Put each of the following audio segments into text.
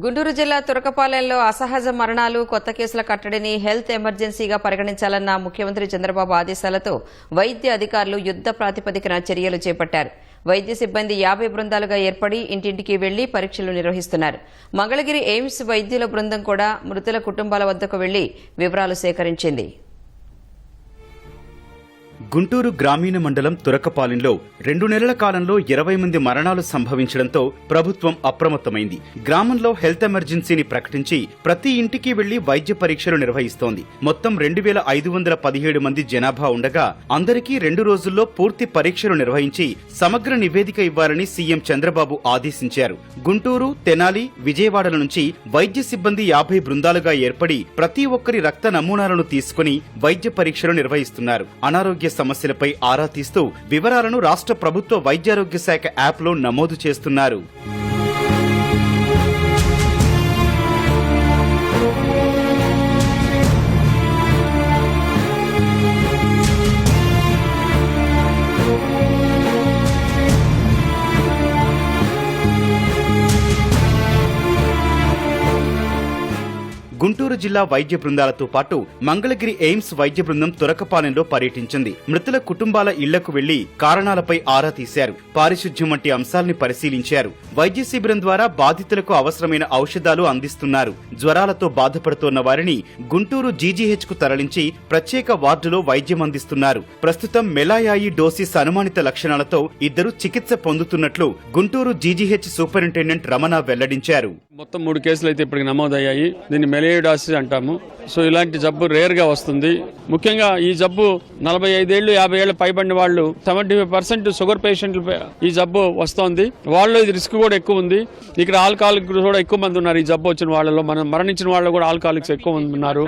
గుంటూరు జిల్లా తురకపాలెంలో అసహజ మరణాలు కొత్త కేసుల కట్టడిని హెల్త్ ఎమర్జెన్సీగా పరిగణించాలన్న ముఖ్యమంత్రి చంద్రబాబు ఆదేశాలతో వైద్య అధికారులు యుద్ధ ప్రాతిపదికన చర్యలు చేపట్టారు. వైద్య సిబ్బంది యాభై బృందాలుగా ఏర్పడి ఇంటింటికి వెళ్ళి పరీక్షలు నిర్వహిస్తున్నారు. మంగళగిరి ఎయిమ్స్ వైద్యుల బృందం కూడా మృతుల కుటుంబాల వద్దకు వెళ్ళి వివరాలు సేకరించింది. గుంటూరు గ్రామీణ మండలం తురకపాలెంలో రెండు నెలల కాలంలో ఇరవై మంది మరణాలు సంభవించడంతో ప్రభుత్వం అప్రమత్తమైంది. గ్రామంలో హెల్త్ ఎమర్జెన్సీని ప్రకటించి ప్రతి ఇంటికి వెళ్ళి వైద్య పరీక్షలు నిర్వహిస్తోంది. మొత్తం రెండు వేల ఐదు వందల పదిహేడు మంది జనాభా ఉండగా అందరికీ రెండు రోజుల్లో పూర్తి పరీక్షలు నిర్వహించి సమగ్ర నివేదిక ఇవ్వాలని సీఎం చంద్రబాబు ఆదేశించారు. గుంటూరు తెనాలి విజయవాడల నుంచి వైద్య సిబ్బంది యాభై బృందాలుగా ఏర్పడి ప్రతి ఒక్కరి రక్త నమూనాలను తీసుకుని వైద్య పరీక్షలు నిర్వహిస్తున్నారు. అనారోగ్య సమస్యలపై ఆరా తీస్తూ వివరాలను రాష్ట్ర ప్రభుత్వ వైద్యారోగ్య శాఖ యాప్లో నమోదు చేస్తున్నారు. గుంటూరు జిల్లా వైద్య బృందాలతో పాటు మంగళగిరి ఎయిమ్స్ వైద్య బృందం తురకపాలెంలో పర్యటించింది. మృతుల కుటుంబాల ఇళ్ళకు వెళ్ళి కారణాలపై ఆరా తీశారు. పారిశుధ్యం వంటి అంశాల్ని పరిశీలించారు. వైద్య శిబిరం ద్వారా బాధితులకు అవసరమైన ఔషధాలు అందిస్తున్నారు. జ్వరాలతో బాధపడుతోన్న వారిని గుంటూరు జీజీహెచ్కు తరలించి ప్రత్యేక వార్డులో వైద్యం అందిస్తున్నారు. ప్రస్తుతం మెలాయాయి డోసిస్ అనుమానిత లక్షణాలతో ఇద్దరు చికిత్స పొందుతున్నట్లు గుంటూరు జీజీహెచ్ సూపరింటెండెంట్ రమణ వెల్లడించారు. మొత్తం మూడు కేసులు అయితే ఇప్పటికి నమోదయ్యాయి. దీన్ని మెలేడాసిస్ అంటాము. సో ఇలాంటి జబ్బు రేర్గా వస్తుంది. ముఖ్యంగా ఈ జబ్బు నలభై ఐదేళ్ళు యాభై ఏళ్ళ పైబడిన వాళ్ళు సెవెంటీ ఫైవ్ పర్సెంట్ షుగర్ పేషెంట్లు ఈ జబ్బు వస్తోంది. వాళ్ళు ఇది రిస్క్ కూడా ఎక్కువ ఉంది. ఇక్కడ ఆల్కహాలిక్ కూడా ఎక్కువ మంది ఉన్నారు ఈ జబ్బు వచ్చిన వాళ్ళలో. మనం మరణించిన వాళ్ళు కూడా ఆల్కహాలిక్స్ ఎక్కువ మంది ఉన్నారు.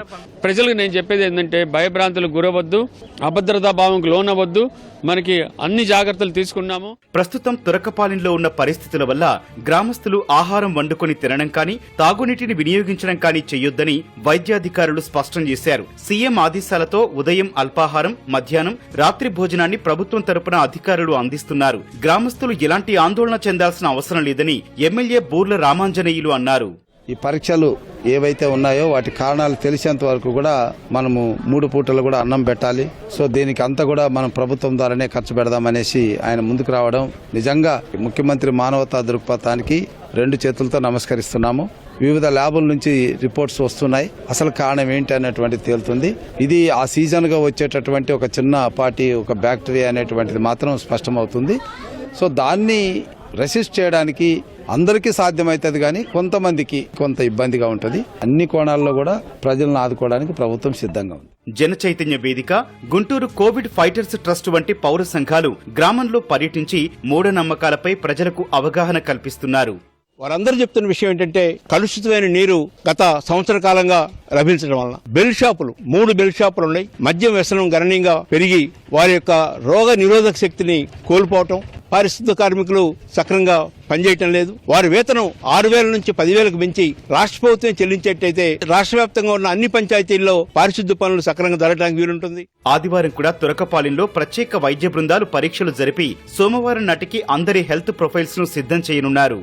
ప్రజలకు నేను చెప్పేది ఏంటంటే భయభ్రాంతులకు గురవద్దు అభద్రతా భావంకు లోనవద్దు మనకి అన్ని జాగ్రత్తలు తీసుకున్నాము. ప్రస్తుతం తురకపాలెంలో ఉన్న పరిస్థితుల వల్ల గ్రామస్తులు ఆహారం వండుకొని తినడం కానీ తాగునీటిని వినియోగించడం కానీ చేయొద్దని వైద్యాధికారులు స్పష్టం చేశారు. సీఎం ఆదేశాలతో ఉదయం అల్పాహారం మధ్యాహ్నం రాత్రి భోజనాన్ని ప్రభుత్వం తరపున అధికారులు అందిస్తున్నారు. గ్రామస్తులు ఎలాంటి ఆందోళన చెందాల్సిన అవసరం లేదని ఎమ్మెల్యే బూర్ల రామాంజనేయులు అన్నారు. ఈ పరీక్షలు ఏవైతే ఉన్నాయో వాటి కారణాలు తెలిసేంత వరకు కూడా మనము మూడు పూటలు కూడా అన్నం పెట్టాలి. సో దీనికి అంతా కూడా మనం ప్రభుత్వం ద్వారానే ఖర్చు పెడదామనేసి ఆయన ముందుకు రావడం నిజంగా ముఖ్యమంత్రి మానవతా దృక్పథానికి రెండు చేతులతో నమస్కరిస్తున్నాము. వివిధ ల్యాబుల నుంచి రిపోర్ట్స్ వస్తున్నాయి. అసలు కారణం ఏంటి అనేటువంటిది తేలుతుంది. ఇది ఆ సీజన్గా వచ్చేటటువంటి ఒక చిన్న పాటి ఒక బ్యాక్టీరియా అనేటువంటిది మాత్రం స్పష్టమవుతుంది. సో దాన్ని రెసిస్ట్ చేయడానికి అందరికీ సాధ్యమవుతుంది కానీ కొంతమందికి కొంత ఇబ్బందిగా ఉంటుంది. అన్ని కోణాల్లో కూడా ప్రజలను ఆదుకోవడానికి ప్రభుత్వం సిద్ధంగా ఉంది. జన చైతన్య వేదిక గుంటూరు కోవిడ్ ఫైటర్స్ ట్రస్ట్ వంటి పౌర సంఘాలు గ్రామంలో పర్యటించి మూఢనమ్మకాలపై ప్రజలకు అవగాహన కల్పిస్తున్నారు. వారందరూ చెప్తున్న విషయం ఏంటంటే కలుషితమైన నీరు గత సంవత్సర కాలంగా లభించడం వలన బెల్ షాపులు మూడు బెల్ షాపులు ఉన్నాయి. మద్యం వ్యసనం గణనీయంగా పెరిగి వారి యొక్క రోగ నిరోధక శక్తిని కోల్పోవటం పారిశుద్ధ కార్మికులు సక్రమంగా పనిచేయటం లేదు. వారి వేతనం ఆరు వేల నుంచి పదివేలకు పెంచి రాష్ట్ర ప్రభుత్వం చెల్లించేటైతే రాష్ట్ర వ్యాప్తంగా ఉన్న అన్ని పంచాయతీల్లో పారిశుద్ధ పనులు సక్రంగా జరగడానికి వీలుంటుంది. ఆదివారం కూడా తురకపాలెంలో ప్రత్యేక వైద్య బృందాలు పరీక్షలు జరిపి సోమవారం నాటికి అందరి హెల్త్ ప్రొఫైల్స్ను సిద్ధం చేయనున్నారు.